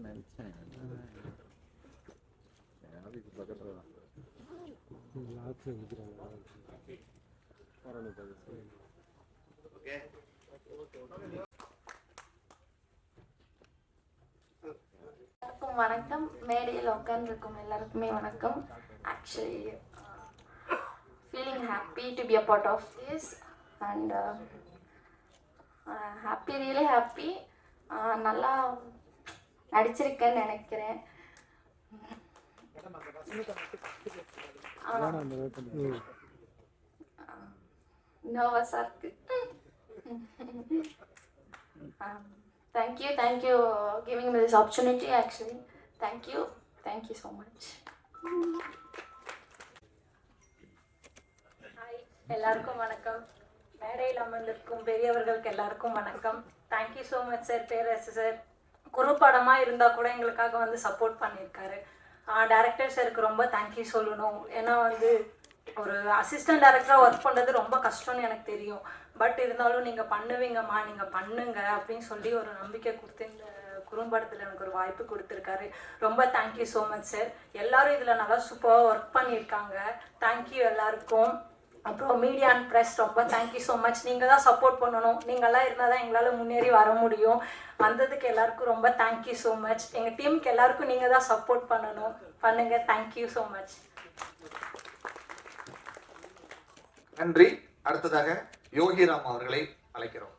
நினைச்சேன் ஆஃபீஸ் பக்கத்தில் தான் வணக்கம். மேடையில் உட்காந்துருக்கும் எல்லாருக்குமே வணக்கம் actually feeling happy to be a part of this and happy really happy நல்லா நடிச்சிருக்கேன்னு நினைக்கிறேன். நர்வஸாக இருக்கு. Thank you thank you giving this opportunity actually thank you thank you so much hi எல்லாருக்கும் வணக்கம். மேடையில் அமர்ந்திருக்கும் பெரியவர்களுக்கு எல்லாருக்கும் வணக்கம். Thank you so much sir Perarasu sir குறுப்படமாக இருந்தால் கூட எங்களுக்காக வந்து சப்போர்ட் பண்ணியிருக்காரு. டேரக்டர் சாருக்கு ரொம்ப தேங்க்யூ சொல்லணும். ஏன்னா வந்து ஒரு அசிஸ்டன்ட் டேரக்டராக ஒர்க் பண்ணுறது ரொம்ப கஷ்டம்னு எனக்கு தெரியும். பட் இருந்தாலும் நீங்கள் பண்ணுவீங்கம்மா நீங்கள் பண்ணுங்க அப்படின்னு சொல்லி ஒரு நம்பிக்கை கொடுத்து இந்த குறும்படத்தில் எனக்கு ஒரு வாய்ப்பு கொடுத்துருக்காரு. ரொம்ப தேங்க்யூ ஸோ மச் சார் எல்லாரும் இதில் நல்லா சூப்பராக ஒர்க் பண்ணியிருக்காங்க. தேங்க்யூ எல்லாருக்கும். அப்புறம் மீடியா அண்ட் ப்ரெஸ் ரொம்ப தேங்க்யூ ஸோ மச் நீங்கள் தான் சப்போர்ட் பண்ணணும். நீங்கள்லாம் இருந்தால் தான் எங்களால் முன்னேறி வர முடியும். வந்ததுக்கு எல்லாருக்கும் ரொம்ப தேங்க்யூ ஸோ மச் எங்கள் டீமுக்கு எல்லாருக்கும் நீங்கள் தான் சப்போர்ட் பண்ணணும். பண்ணுங்கள் தேங்க்யூ ஸோ மச் நன்றி. அடுத்ததாக யோகிராம் அவர்களை அழைக்கிறோம்.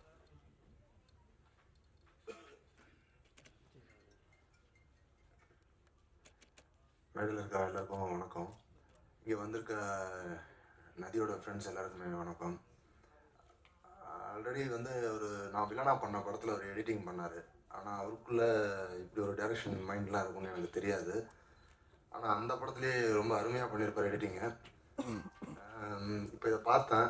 மேடையில் இருக்க எல்லாருக்கும் வணக்கம். இங்கே வந்திருக்க நதியோட ஃப்ரெண்ட்ஸ் எல்லாருக்குமே வணக்கம். ஆல்ரெடி வந்து ஒரு நான் வில்லனா பண்ண படத்தில் ஒரு எடிட்டிங் பண்ணார். ஆனால் அவருக்குள்ளே இப்படி ஒரு டைரக்ஷன் மைண்ட்லாம் இருக்கும்னு எனக்கு தெரியாது. ஆனால் அந்த படத்துலேயே ரொம்ப அருமையாக பண்ணியிருப்பார் எடிட்டிங்கை இப்போ இதை பார்த்தேன்.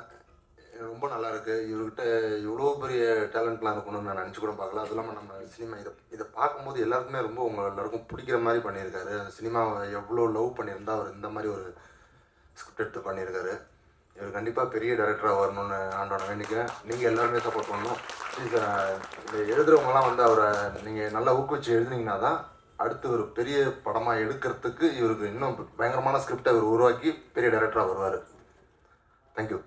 ரொம்ப நல்லா இருக்கு. இவர்கிட்ட இவ்வளோ பெரிய டேலண்ட்லாம் இருக்கணும்னு நான் நினச்சி கூட பார்க்கல. அது இல்லாமல் நம்ம சினிமா இதை இதை பார்க்கும்போது எல்லாருக்குமே ரொம்ப உங்க எல்லாருக்கும் பிடிக்கிற மாதிரி பண்ணியிருக்காரு. அந்த சினிமாவை எவ்வளோ லவ் பண்ணியிருந்தா அவர் இந்த மாதிரி ஒரு ஸ்கிரிப்ட் எடுத்து பண்ணியிருக்காரு. இவர் கண்டிப்பாக பெரிய டைரக்டராக வரணும்னு ஆண்டோட வேண்டிக்கிறேன். நீங்கள் எல்லாருமே சப்போர்ட் பண்ணணும். இந்த எழுதுறவங்கலாம் வந்து அவரை நீங்கள் நல்லா ஊக்குவிச்சு எழுதுனீங்கன்னா தான் அடுத்து ஒரு பெரிய படமாக எடுக்கிறதுக்கு இவருக்கு இன்னும் பயங்கரமான ஸ்கிரிப்டை இவர் உருவாக்கி பெரிய டைரக்டராக வருவார். தேங்க்யூ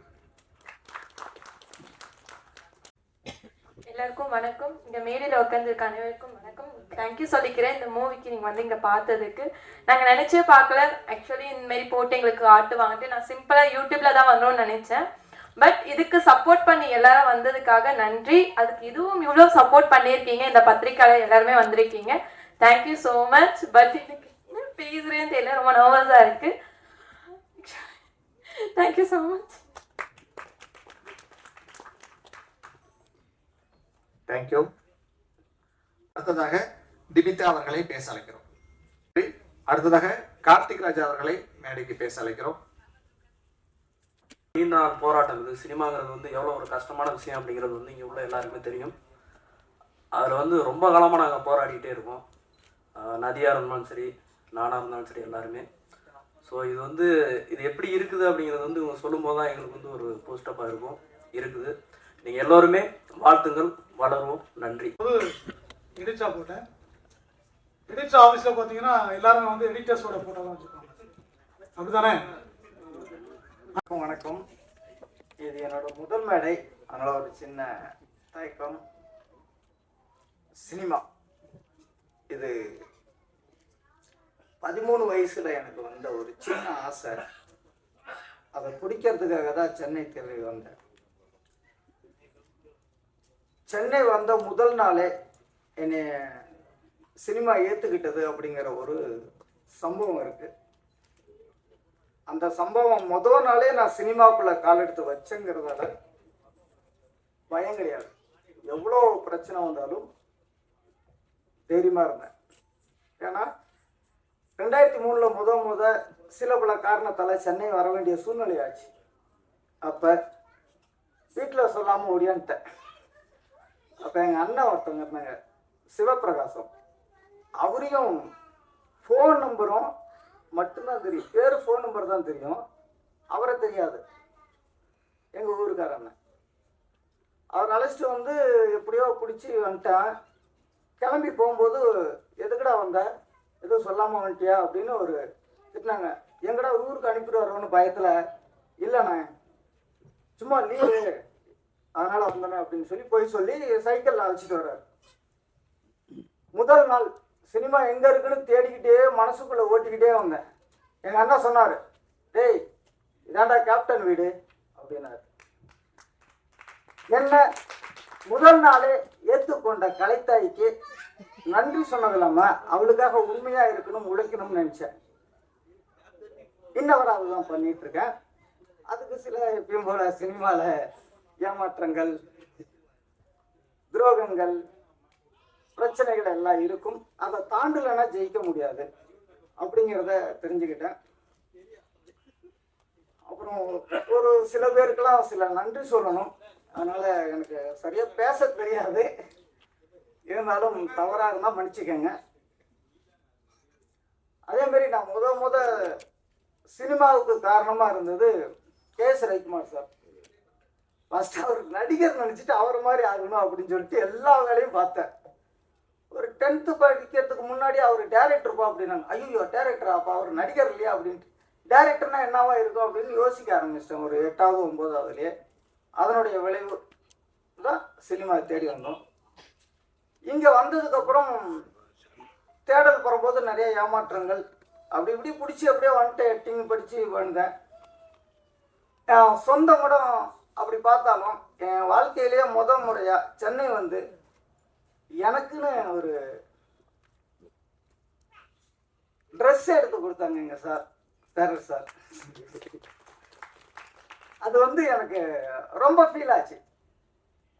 எல்லாருக்கும் வணக்கம். இந்த மேடையில் உட்காந்துருக்க அனைவருக்கும் வணக்கம். தேங்க்யூ சொல்லிக்கிறேன். இந்த மூவிக்கு நீங்கள் வந்து இங்கே பார்த்ததுக்கு. நாங்கள் நினச்சே பார்க்கல. ஆக்சுவலி இந்த மாதிரி போட்டு எங்களுக்கு ஆட்டுவாங்கட்டு நான் சிம்பிளாக யூடியூப்பில் தான் வரணும்னு நினச்சேன். பட் இதுக்கு சப்போர்ட் பண்ணி எல்லாரும் வந்ததுக்காக நன்றி. அதுக்கு இதுவும் இவ்வளோ சப்போர்ட் பண்ணியிருக்கீங்க. இந்த பத்திரிக்கையாளர் எல்லாருமே வந்திருக்கீங்க. தேங்க்யூ ஸோ மச் பட் எனக்கு என்ன பேசுகிறேன்னு தெரியல. ரொம்ப நர்வஸாக இருக்குது தேங்க்யூ ஸோ மச் தேங்க்யூ அடுத்ததாக திபிதா அவர்களை பேச அழைக்கிறோம். அடுத்ததாக கார்த்திக் ராஜா அவர்களை மேடைக்கு பேச அழைக்கிறோம். நீண்ட நாள் போராட்டம் இது. சினிமாங்கிறது வந்து எவ்வளோ ஒரு கஷ்டமான விஷயம் அப்படிங்கிறது வந்து இங்கே உள்ள எல்லாருக்குமே தெரியும். அதில் வந்து ரொம்ப காலமாக நாங்கள் போராடிக்கிட்டே இருக்கோம். நதியாக இருந்தாலும் சரி நானாக இருந்தாலும் சரி எல்லாருமே. ஸோ இது வந்து இது எப்படி இருக்குது அப்படிங்கிறது வந்து இவங்க சொல்லும்போது தான் எங்களுக்கு வந்து ஒரு போஸ்டப்பாக இருக்கும். இருக்குது. நீங்கள் எல்லோருமே வாழ்த்துங்கள். வளருவோம். நன்றி. எடிட்ஸா போட்டேன் எடிட்ஸ் ஆஃபீஸில் பார்த்தீங்கன்னா எல்லாருமே வந்து எடிட்டர்ஸோட ஃபோட்டோ தான் வச்சுருப்பாங்க. அப்படிதானே வணக்கம் வணக்கம். இது என்னோட முதல் மேடை. அதனால் ஒரு சின்ன தயக்கம். சினிமா. இது பதிமூணு வயசுல எனக்கு வந்த ஒரு சின்ன ஆசை. அதை பிடிக்கிறதுக்காக தான் சென்னை தேவை வந்தேன். சென்னை வந்த முதல் நாளே என்னை சினிமா ஏற்றுக்கிட்டது அப்படிங்கிற ஒரு சம்பவம் இருக்குது அந்த சம்பவம் முதல் நாளே நான் சினிமாவுக்குள்ள கால் எடுத்து வச்சேங்கிறதால பயம் கிடையாது எவ்வளோ பிரச்சனை வந்தாலும் தைரியமா இருந்தேன். ஏன்னா ரெண்டாயிரத்தி மூணுல முத முத சில பல காரணத்தால சென்னை வர வேண்டிய சூழ்நிலை ஆச்சு. அப்ப வீட்டில் சொல்லாம ஓடியான்ட்டேன் அப்ப எங்க அண்ணன் ஒருத்தவங்க இருந்தாங்க. சிவபிரகாசம் அவரையும் ஃபோன் நம்பரும் மட்டும்தான் தெரியும். பேர் ஃபோன் நம்பர் தான் தெரியும். அவரை தெரியாது. எங்கள் ஊருக்கார அண்ணன். அவர் அழைச்சிட்டு வந்து எப்படியோ பிடிச்சி வந்துட்டேன். கிளம்பி போகும்போது எதுக்குடா வந்த? எதுவும் சொல்லாமல் வந்துட்டியா? அப்படின்னு ஒரு திட்டினாங்க. எங்கடா ஊருக்கு அனுப்பிடுவாரோன்னு பயத்தில். இல்லைண்ணே. சும்மா லீவு அதனால் வந்தேன் அப்படின்னு சொல்லி போய் சொல்லி சைக்கிளில் அழைச்சிட்டு வர்றாரு. முதல் நாள் சினிமா எங்கே இருக்குன்னு தேடிக்கிட்டே மனசுக்குள்ளே ஓட்டிக்கிட்டே வந்தேன். எங்கள் அண்ணா சொன்னார் டேய் இதாண்டா கேப்டன் வீடு அப்படின்னாரு. என்ன முதல் நாளே ஏற்றுக்கொண்ட கலைத்தாய்க்கு நன்றி சொன்னது இல்லாமல் அவளுக்காக உண்மையாக இருக்கணும் உழைக்கணும்னு நினச்சேன். இன்னவரை அதுதான் பண்ணிட்டு இருக்கேன். அதுக்கு சில எப்பயும் போல சினிமாவில் ஏமாற்றங்கள் துரோகங்கள் பிரச்சனைகள் எல்லாம் இருக்கும். அதை தாண்டலைன்னா ஜெயிக்க முடியாது. அப்படிங்கிறத தெரிஞ்சுக்கிட்டேன். அப்புறம் ஒரு சில பேருக்கெல்லாம் சில நன்றி சொல்லணும். அதனால எனக்கு சரியா பேச தெரியாது. இருந்தாலும் தவறாக இருந்தால் மன்னிச்சுக்கோங்க. அதே மாதிரி நான் முத முத சினிமாவுக்கு காரணமாக இருந்தது K. S. Ravikumar sir. First அவர் நடிகர் நினச்சிட்டு அவர் மாதிரி ஆகணும் அப்படின்னு சொல்லிட்டு எல்லா வேலையும் பார்த்தேன். ஒரு டென்த்து படிக்கிறதுக்கு முன்னாடி அவர் டேரக்டர்ப்பா அப்படின்னாங்க. ஐயோ டேரக்டரா அப்போ அவர் நடிகர் இல்லையா அப்படின்ட்டு. டேரக்டர்னா என்னவா இருக்கும் அப்படின்னு யோசிக்க ஆரம்பிச்சிட்டேன். ஒரு எட்டாவது ஒம்போதாவதுலேயே அதனுடைய விளைவு தான் சினிமா தேடி வந்தோம். இங்கே வந்ததுக்கப்புறம் தேடல் போகிறபோது நிறைய ஏமாற்றங்கள். அப்படி இப்படி பிடிச்சி அப்படியே வந்துட்டு எட்டிங் படித்து வந்தேன். சொந்த மடம் அப்படி பார்த்தாலும் என் வாழ்க்கையிலேயே முத முறையாக சென்னை வந்து எனக்குன்னு ஒரு ட்ரெஸ் எடுத்து கொடுத்தாங்கங்க சார் டெரர் சார். அது வந்து எனக்கு ரொம்ப ஃபீல் ஆச்சு.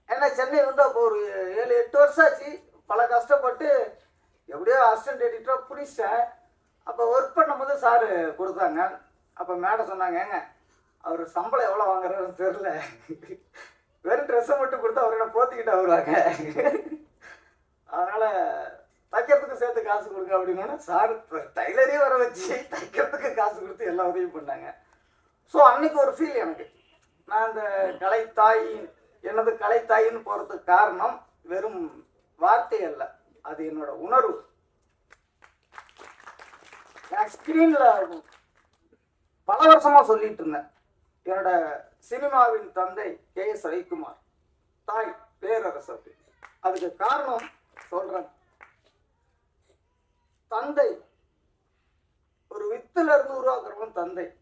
ஏன்னா சென்னை வந்து அப்போ ஒரு ஏழு எட்டு வருஷம் ஆச்சு. பல கஷ்டப்பட்டு எப்படியோ அசிஸ்டன்ட் எடிட்டராக பிடிச்சேன் அப்போ ஒர்க் பண்ணும்போது சாரு கொடுத்தாங்க. அப்போ மேடம் சொன்னாங்க ஏங்க அவர் சம்பளம் எவ்வளோ வாங்குறாருன்னு தெரில வெறும் ட்ரெஸ்ஸை மட்டும் கொடுத்து அவரோட போத்திக்கிட்டு வருவாங்க. அதனால் தைக்கிறதுக்கு சேர்த்து காசு கொடுங்க அப்படின்னா சார் டைலரே வர வச்சு தைக்கிறதுக்கு காசு கொடுத்து எல்லா உதவியும் பண்ணாங்க. ஸோ அன்னைக்கு ஒரு ஃபீல் எனக்கு. நான் இந்த கலைத்தாய் எனது கலைத்தாயின்னு போகிறதுக்கு காரணம் வெறும் வார்த்தை அல்ல. அது என்னோட உணர்வு. நான் ஸ்க்ரீனில் பல வருஷமாக சொல்லிட்டு இருந்தேன். என்னோட சினிமாவின் தந்தை கே எஸ் ரவிக்குமார். தாய் பேரரசர். அதுக்கு காரணம் சொல்றேன். தந்தை. ஒரு வித்துல இருந்து உருவாக்குறவன் தந்தை.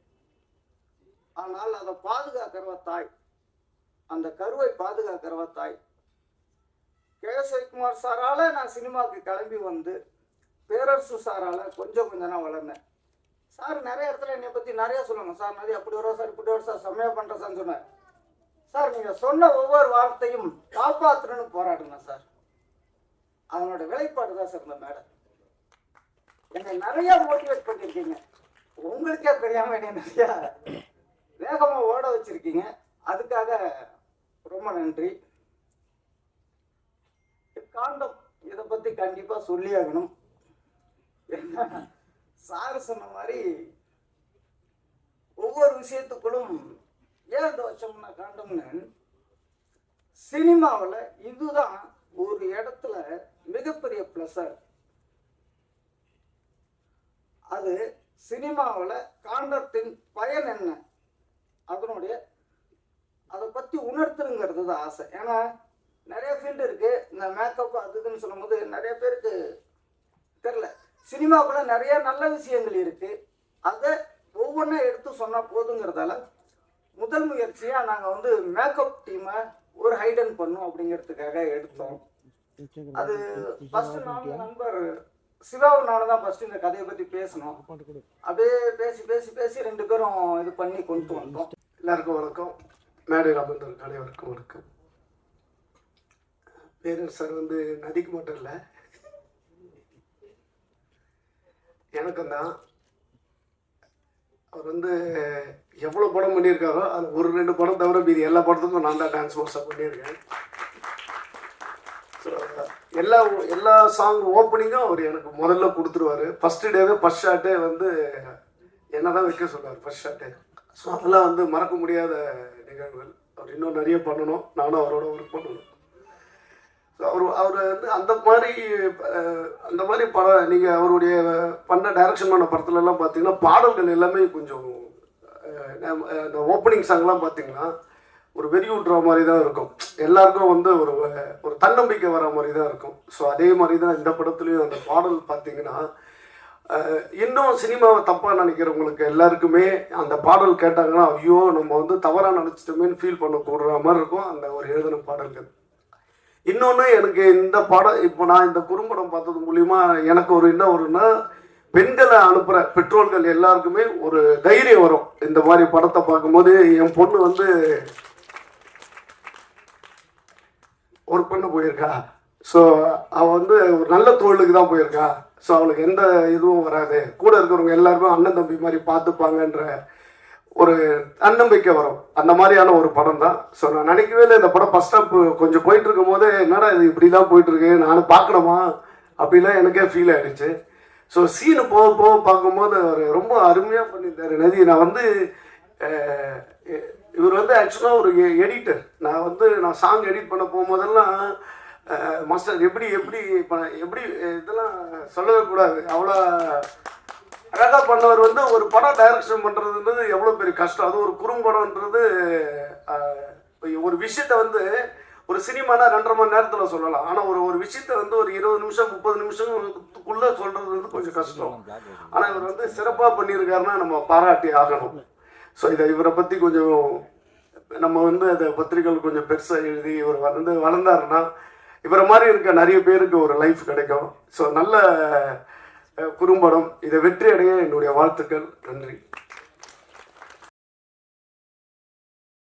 ஆனால் அதை பாதுகாக்கிறவ தாய். அந்த கருவை பாதுகாக்கிறவ தாய். கே எஸ் ரவிக்குமார் சாரால நான் சினிமாவுக்கு கிளம்பி வந்து பேரரசு சாரால கொஞ்சம் கொஞ்சம் நான் வளர்ந்தேன். சார் நிறைய இடத்துல என்னை பற்றி நிறைய சொல்லுங்க சார் நிறைய அப்படி வரும் சார் இப்படி வரும் சார் செம்மையாக பண்ணுறேன் சார் சொன்னேன் சார் நீங்கள் சொன்ன ஒவ்வொரு வார்த்தையும் காப்பாற்றணும்னு போராடுங்க சார். அதனோட விளைப்பாடு தான் சார் இந்த மேடம் என்னை நிறைய மோட்டிவேட் பண்ணியிருக்கீங்க உங்களுக்கே தெரியாம என்னை நிறைய வேகமாக ஓட வச்சிருக்கீங்க. அதுக்காக ரொம்ப நன்றி. காண்டம் இதை பற்றி கண்டிப்பாக சொல்லி ஆகணும் சார் சொன்ன மாதிரி ஒவ்வொரு விஷயத்துக்குள்ளும் ஏன் இந்த வச்சோம்னா சினிமாவில் இதுதான் ஒரு இடத்துல மிகப்பெரிய ப்ளஸ்ஸாக அது சினிமாவில் காண்டத்தின் பயன் என்ன? அதனுடைய அதை பற்றி உணர்த்துங்கிறது தான் ஆசை. ஏன்னா நிறைய ஃபீல்டு இருக்குது இந்த மேக்கப் அது இதுன்னு சொல்லும்போது நிறைய பேருக்கு தெரில சினிமாக்குள்ள நிறைய நல்ல விஷயங்கள் இருக்குது அதை ஒவ்வொன்றா எடுத்து சொன்னால் போதுங்கிறதால முதல் முயற்சியாக நாங்கள் வந்து மேக்கப் டீமை ஒரு ஹைடன் பண்ணும் அப்படிங்கிறதுக்காக எடுத்தோம். அது ஃபர்ஸ்ட் நானும் நண்பர் சிவாவும் நானும் தான் ஃபர்ஸ்ட் இந்த கதையை பற்றி பேசணும். அப்படியே பேசி பேசி பேசி ரெண்டு பேரும் இது பண்ணி கொண்டு வந்தோம். எல்லாருக்கும் வணக்கம். மேடை அமர்ந்திருக்க அனைவருக்கும் வணக்கம். பேரர் சார் வந்து நதிக்கு மட்டும் இல்லை எனக்கும் தான் அவர் வந்து எவ்வளோ படம் பண்ணியிருக்காரோ அது ஒரு ரெண்டு படம் தவிர மீதி எல்லா படத்துக்கும் நான் தான் டான்ஸ் மாஸ்டர் பண்ணியிருக்கேன். ஸோ எல்லா எல்லா சாங் ஓப்பனிங்கும் அவர் எனக்கு முதல்ல கொடுத்துருவாரு. ஃபஸ்ட்டு டேவே ஃபஸ்ட் ஷாட்டே வந்து என்ன தான் வைக்க சொல்லுவார் ஃபஸ்ட் ஷாட்டே ஸோ அதெல்லாம் வந்து மறக்க முடியாத நிகழ்வுகள். அவர் இன்னும் நிறைய பண்ணணும். நானும் அவரோட ஒர்க் பண்ணணும். அவர் அவர் வந்து அந்த மாதிரி அந்த மாதிரி படம் நீங்கள் அவருடைய பண்ண டைரக்ஷன் பண்ண படத்துலலாம் பார்த்தீங்கன்னா பாடல்கள் எல்லாமே கொஞ்சம் இந்த ஓப்பனிங் சாங்லாம் பார்த்தீங்கன்னா ஒரு வெறி விட்ற மாதிரி தான் இருக்கும். எல்லாருக்கும் வந்து ஒரு ஒரு தன்னம்பிக்கை வர மாதிரி தான் இருக்கும். ஸோ அதே மாதிரி தான் இந்த படத்துலேயும் அந்த பாடல் பார்த்தீங்கன்னா இன்னும் சினிமாவை தப்பாக நினைக்கிறவங்களுக்கு எல்லாருக்குமே அந்த பாடல் கேட்டாங்கன்னா ஐயோ நம்ம வந்து தவறாக நினச்சிட்டோமேன்னு ஃபீல் பண்ண கூடுற மாதிரி இருக்கும் அந்த ஒரு எழுதின பாடல்கள். இன்னொன்று எனக்கு இந்த படம் இப்போ நான் இந்த குறும்படம் பார்த்தது மூலிமா எனக்கு ஒரு என்ன வரும்னா பெண்களை அனுப்புகிற பெற்றோர்கள் எல்லாருக்குமே ஒரு தைரியம் வரும். இந்த மாதிரி படத்தை பார்க்கும்போது என் பொண்ணு வந்து ஒரு பொண்ணு போயிருக்கா. ஸோ அவள் வந்து ஒரு நல்ல தொழிலுக்கு தான் போயிருக்கா. ஸோ அவளுக்கு எந்த இதுவும் வராது. கூட இருக்கிறவங்க எல்லாருமே அண்ணன் தம்பி மாதிரி பார்த்துப்பாங்கன்ற ஒரு தன்னம்பிக்கை வரும். அந்த மாதிரியான ஒரு படம் தான் ஸோ நான் நினைக்கவே இல்லை இந்த படம் ஃபஸ்ட் ஸ்டாப் கொஞ்சம் போயிட்டு இருக்கும் போது என்னடா இது இப்படிலாம் போயிட்டு இருக்கு நானும் பார்க்கணுமா? அப்படிலாம் எனக்கே ஃபீல் ஆயிடுச்சு. ஸோ சீனு போக போக பார்க்கும்போது அவர் ரொம்ப அருமையாக பண்ணியிருந்தார். நதி நான் வந்து இவர் வந்து ஆக்சுவலாக ஒரு எடிட்டர் நான் வந்து நான் சாங் எடிட் பண்ண போகும்போதெல்லாம் மாஸ்டர் எப்படி எப்படி பண்ண- எப்படி இதெல்லாம் சொல்லவே கூடாது. அவ்வளோ அழகாக பண்ணவர் வந்து ஒரு படம் டைரக்ஷன் பண்ணுறதுன்றது எவ்வளோ பெரிய கஷ்டம். அது ஒரு குறும்படம்ன்றது ஒரு விஷயத்த வந்து ஒரு சினிமானா ரெண்டரை மணி நேரத்தில் சொல்லலாம். ஆனால் ஒரு ஒரு விஷயத்த வந்து ஒரு இருபது நிமிஷம் முப்பது நிமிஷத்துக்குள்ளே சொல்கிறது வந்து கொஞ்சம் கஷ்டம். ஆனால் இவர் வந்து சிறப்பாக பண்ணியிருக்காருன்னா நம்ம பாராட்டி ஆகணும். ஸோ இதை இவரை பற்றி கொஞ்சம் நம்ம வந்து அதை பத்திரிகைகள் கொஞ்சம் பெருசாக எழுதி இவர் வந்து வளர்ந்தாருன்னா இவரை மாதிரி இருக்க நிறைய பேருக்கு ஒரு லைஃப் கிடைக்கும். ஸோ நல்ல குறும்படம் இதை வெற்றி அடைய என்னுடைய வாழ்த்துக்கள். நன்றி.